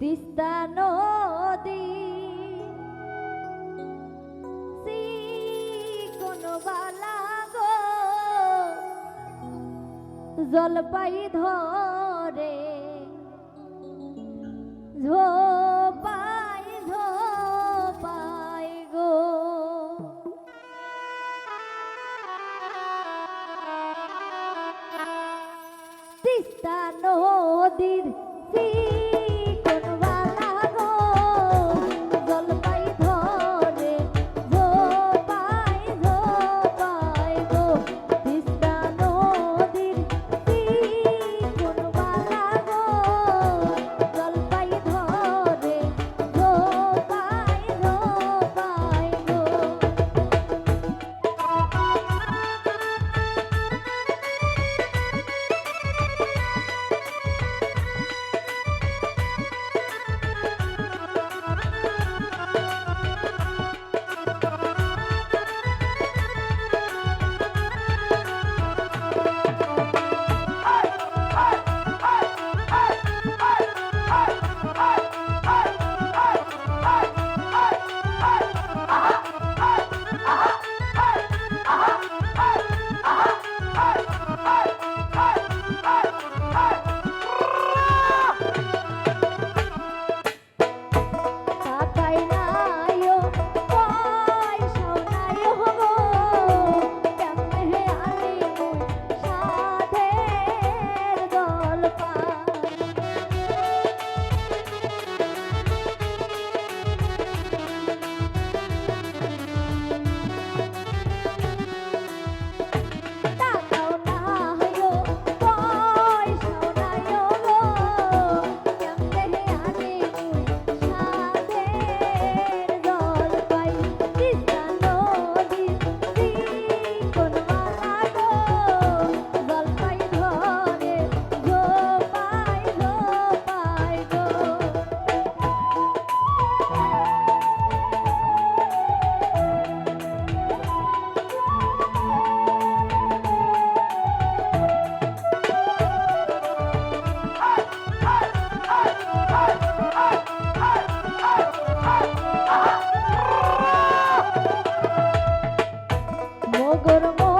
তিস্তা নদী। জলপাই ধরে ঝোপাই ঝোপাই গো। তিস্তা নদীর I don't know.